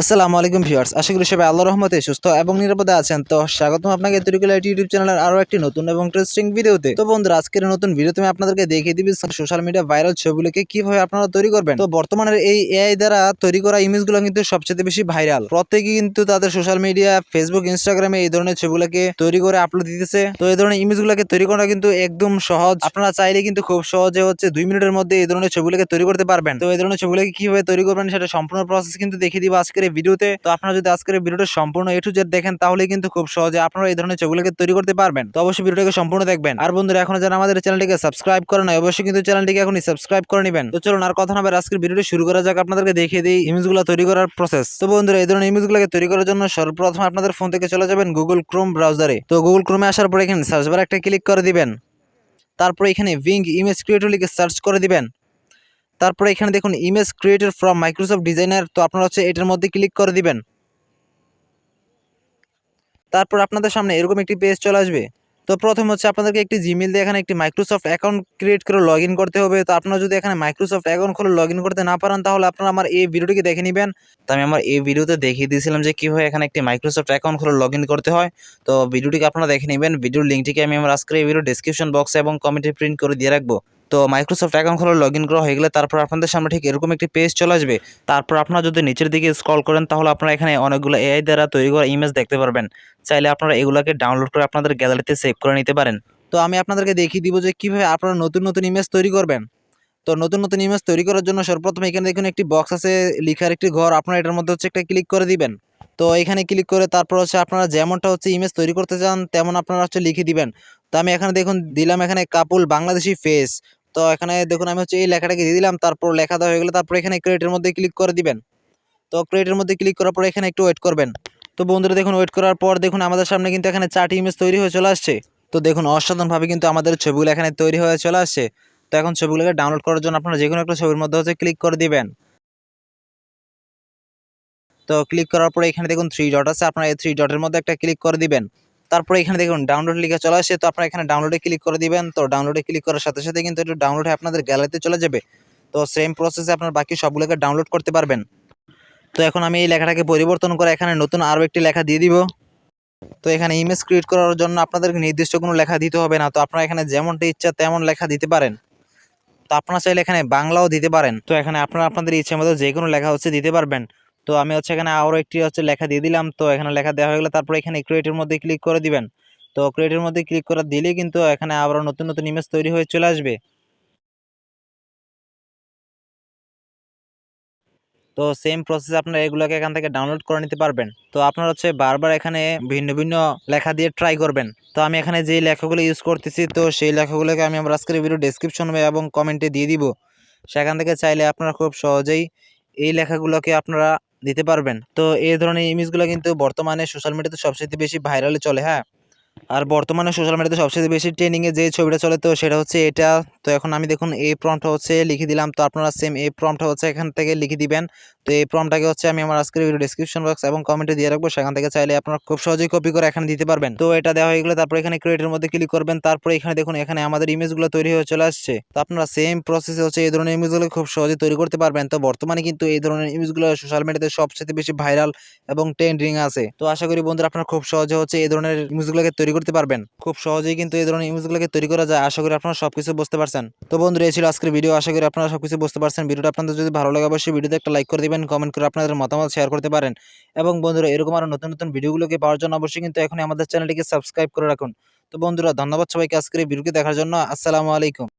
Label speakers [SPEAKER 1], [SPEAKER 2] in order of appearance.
[SPEAKER 1] আসসালামু আলাইকুম ভিউয়ার্স, আশা করি সবাই আল্লাহর রহমতে সুস্থ এবং নিরাপদে আছেন। তো স্বাগতম আপনাকে তরিকুল আইটি ইউটিউব চ্যানেলের আরও একটি নতুন এবং ইন্টারেস্টিং ভিডিওতে। তো বন্ধুরা, আজকের নতুন ভিডিওতে আমি আপনাদেরকে দেখিয়ে দিবি সোশ্যাল মিডিয়া ভাইরাল ছবিগুলোকে কীভাবে আপনারা তৈরি করবেন। তো বর্তমানের এই এআই দ্বারা তৈরি করা ইমেজগুলো কিন্তু সবচেয়ে বেশি ভাইরাল। প্রত্যেকেই কিন্তু তাদের সোশ্যাল মিডিয়া ফেসবুক ইনস্টাগ্রামে এই ধরনের ছবিগুলোকে তৈরি করে আপলোড দিতেছে। তো এই ধরনের ইমেজগুলোকে তৈরি করা কিন্তু একদম সহজ। আপনারা চাইলে কিন্তু খুব সহজে হচ্ছে দুই মিনিটের মধ্যে এই ধরনের ছবিগুলোকে তৈরি করতে পারবেন। তো এই ধরনের ছবিগুলোকে কীভাবে তৈরি করবেন সেটা সম্পূর্ণ প্রসেস কিন্তু দেখিয়ে দিব আজকের এই ভিডিওতে, তো আপনারা যদি আজকের ভিডিওটা সম্পূর্ণ এ টু জেড দেখেন তাহলে কিন্তু খুব সহজে আপনারা এই ধরনের ছবিগুলোকে তৈরি করতে পারবেন। তো অবশ্যই ভিডিওটাকে সম্পূর্ণ দেখবেন। আর বন্ধুরা, এখনও যারা আমাদের চ্যানেলটিকে সাবস্ক্রাইব করে নাই, অবশ্যই কিন্তু চ্যানেলটিকে এখনই সাবস্ক্রাইব করে নেবেন। তো চলুন, আর কথা না আজকের ভিডিওটি শুরু করা যাক। আপনাদেরকে দেখিয়ে দিই ইমেজগুলো তৈরি করার প্রসেস তো বন্ধুরা, এই ধরনের ইমেজগুলোকে তৈরি করার জন্য সর্বপ্রথম আপনাদের ফোন থেকে চলে যাবেন গুগল ক্রোম ব্রাউজারে তো গুগল ক্রোমে আসার পর এখানে সার্চ বারে একটা ক্লিক করে দিবেন। তারপর এখানে উইং ইমেজ ক্রিয়েটর লিখে সার্চ করে দিবেন। তারপরে এখানে দেখুন image creator from Microsoft designer তো আপনারা হচ্ছে এটার মধ্যে ক্লিক করে দিবেন। তারপর আপনাদের সামনে এরকম একটি পেজ চলে আসবে। তো প্রথম হচ্ছে আপনাদেরকে একটি জিমেল দিয়ে এখানে একটি মাইক্রোসফট অ্যাকাউন্ট ক্রিয়েট করে লগ করতে হবে। তো আপনারা যদি এখানে মাইক্রোসফট অ্যাকাউন্ট খুলে লগ করতে না পারেন, তাহলে আপনারা আমার এই ভিডিওটিকে দেখে নেবেন। তো আমি আমার এই ভিডিওতে দেখিয়ে দিয়েছিলাম যে কীভাবে এখানে একটি মাইক্রোসফট অ্যাকাউন্ট খুলে লগ করতে হয়। তো ভিডিওটিকে আপনারা দেখে নেবেন। ভিডিওর লিঙ্কটিকে আমি আমার আজকের এই ভিডিও ডিসক্রিপশন বক্সে এবং কমেন্টে প্রিন্ট করে দিয়ে রাখব। তো মাইক্রোসফট অ্যাকাউন্ট খোলা লগ ইন করা হয়ে গেলে তারপর আপনাদের সামনে ঠিক এরকম একটি পেজ চলে আসবে। তারপর আপনারা যদি নিচের দিকে স্ক্রল করেন, তাহলে আপনারা এখানে অনেকগুলো এআই দ্বারা তৈরি করা ইমেজ দেখতে পারবেন। চাইলে আপনারা এগুলোকে ডাউনলোড করে আপনাদের গ্যালারিতে সেভ করে নিতে পারেন। তো আমি আপনাদেরকে দেখিয়ে দিব যে কীভাবে আপনারা নতুন নতুন ইমেজ তৈরি করবেন। তো নতুন নতুন ইমেজ তৈরি করার জন্য সর্বপ্রথম এখানে দেখুন একটি বক্স আছে, লিখার একটি ঘর। আপনারা এটার মধ্যে হচ্ছে একটা ক্লিক করে দিবেন। তো এখানে ক্লিক করে তারপর হচ্ছে আপনারা যেমনটা হচ্ছে ইমেজ তৈরি করতে চান, তেমন আপনারা হচ্ছে লিখে দিবেন। তো আমি এখানে দেখুন, দিলাম এখানে কাপুল বাংলাদেশি ফেস তো এখানে দেখুন আমি হচ্ছে এই লেখাটাকে দিয়ে দিলাম, তারপর লেখা দেওয়া হয়ে গেলে তারপর এখানে ক্রেডিটের মধ্যে ক্লিক করে দিবেন। তো ক্রেডিটের মধ্যে ক্লিক করার পর এখানে একটু ওয়েট করবেন। তো বন্ধুরা দেখুন ওয়েট করার পর দেখুন আমাদের সামনে কিন্তু এখানে চারটি ইমেজ তৈরি হয়ে চলে আসছে। তো দেখুন অসাধারণভাবে কিন্তু আমাদের ছবিগুলো এখানে তৈরি হয়ে চলে আসছে। তো এখন ছবিগুলোকে ডাউনলোড করার জন্য আপনারা যে কোনো একটা ছবির মধ্যে হচ্ছে ক্লিক করে দিবেন। তো ক্লিক করার পরে এখানে দেখুন থ্রি ডট আছে, আপনারা এই থ্রি ডটের মধ্যে একটা ক্লিক করে দিবেন। তারপরে এখানে দেখুন ডাউনলোড লিখে চলে আসে, তো আপনারা এখানে ডাউনলোডে ক্লিক করে দিবেন। তো ডাউনলোডে ক্লিক করার সাথে সাথে কিন্তু একটু ডাউনলোড হয়ে আপনাদের গ্যালারিতে চলে যাবে। তো সেম প্রসেসে আপনার বাকি সবগুলোকে ডাউনলোড করতে পারবেন। তো এখন আমি এই লেখাটাকে পরিবর্তন করে এখানে নতুন আরও একটি লেখা দিয়ে দিব। তো এখানে ইমেজ ক্রিয়েট করার জন্য আপনাদেরকে নির্দিষ্ট কোনো লেখা দিতে হবে না। তো আপনারা এখানে যেমনটা ইচ্ছা তেমন লেখা দিতে পারেন। তো আপনারা চাইলে এখানে বাংলাও দিতে পারেন। তো এখানে আপনারা আপনাদের ইচ্ছে মতো যে কোনো লেখা হচ্ছে দিতে পারবেন। তো আমি হচ্ছে এখানে আরও একটি হচ্ছে লেখা দিয়ে দিলাম। তো এখানে লেখা দেওয়া হয়ে গেলে তারপর এখানে ক্রিয়েটের মধ্যে ক্লিক করে দিবেন। তো ক্রিয়েটের মধ্যে ক্লিক করা দিলে কিন্তু এখানে আবারও নতুন নতুন ইমেজ তৈরি হয়ে চলে আসবে। তো সেম প্রসেস আপনারা এগুলোকে এখান থেকে ডাউনলোড করে নিতে পারবেন। তো আপনারা হচ্ছে বারবার এখানে ভিন্ন ভিন্ন লেখা দিয়ে ট্রাই করবেন। তো আমি এখানে যেই লেখাগুলো ইউজ করতেছি, তো সেই লেখাগুলোকে আমি আমার আজকের ভিডিও ডেসক্রিপশন এবং কমেন্টে দিয়ে দিব। সেখান থেকে চাইলে আপনারা খুব সহজেই এই লেখাগুলোকে আপনারা দিতে পারবেন। তো এই ধরনের ইমেজগুলো কিন্তু বর্তমানে সোশ্যাল মিডিয়াতে সবচেয়ে বেশি ভাইরালে চলে হ্যাঁ? আর বর্তমানে সোশ্যাল মিডিয়াতে সবচেয়ে বেশি ট্রেনিংয়ে যে ছবিটা চলে, তো সেটা হচ্ছে এটা। তো এখন আমি দেখুন, এই প্রমটা হচ্ছে লিখে দিলাম। তো আপনারা সেম এই প্রমটা হচ্ছে এখান থেকে লিখে দিবেন। তো এই প্রমটাকে হচ্ছে আমি আমার আজকের ভিডিও ডিসক্রিপশন বক্স এবং কমেন্টে দিয়ে রাখব। সেখান থেকে চাইলে আপনারা খুব সহজেই কপি করে এখানে দিতে পারবেন। তো এটা দেওয়া হয়ে গেলে তারপর এখানে ক্রিয়েটের মধ্যে ক্লিক করবেন। তারপরে এখানে দেখুন, এখানে আমাদের ইমেজগুলো তৈরি হয়ে চলে আসছে। তো আপনারা সেম প্রসেসে হচ্ছে এই ধরনের ইমেজগুলো খুব সহজে তৈরি করতে পারবেন। তো বর্তমানে কিন্তু এই ধরনের ইমেজগুলো সোশ্যাল মিডিয়াতে সবচেয়ে বেশি ভাইরাল এবং ট্রেন্ডিং আছে। তো আশা করি বন্ধুরা আপনারা খুব সহজে হচ্ছে এই ধরনের ইমেজগুলোকে তৈরি করতে পারবেন। খুব সহজেই কিন্তু এই ধরনের ইমেজগুলোকে তৈরি করা যায়। আশা করি আপনারা সবকিছু বুঝতে পারছেন। তো বন্ধুরা, এই ছিল আজকের ভিডিও আশা করি আপনারা সবকিছু বুঝতে পারছেন। ভিডিওটা আপনাদের যদি ভালো লাগে, অবশ্যই ভিডিওতে একটা লাইক করে দিবেন কমেন্ট করে আপনাদের মতামত শেয়ার করতে পারেন। এবং বন্ধুরা, এরকম আরও নতুন নতুন ভিডিওগুলোকে পাওয়ার জন্য অবশ্যই কিন্তু এখনই আমাদের চ্যানেলটিকে সাবস্ক্রাইব করে রাখুন। তো বন্ধুরা, ধন্যবাদ সবাইকে আজকের এই ভিডিওকে দেখার জন্য। আসসালামু আলাইকুম।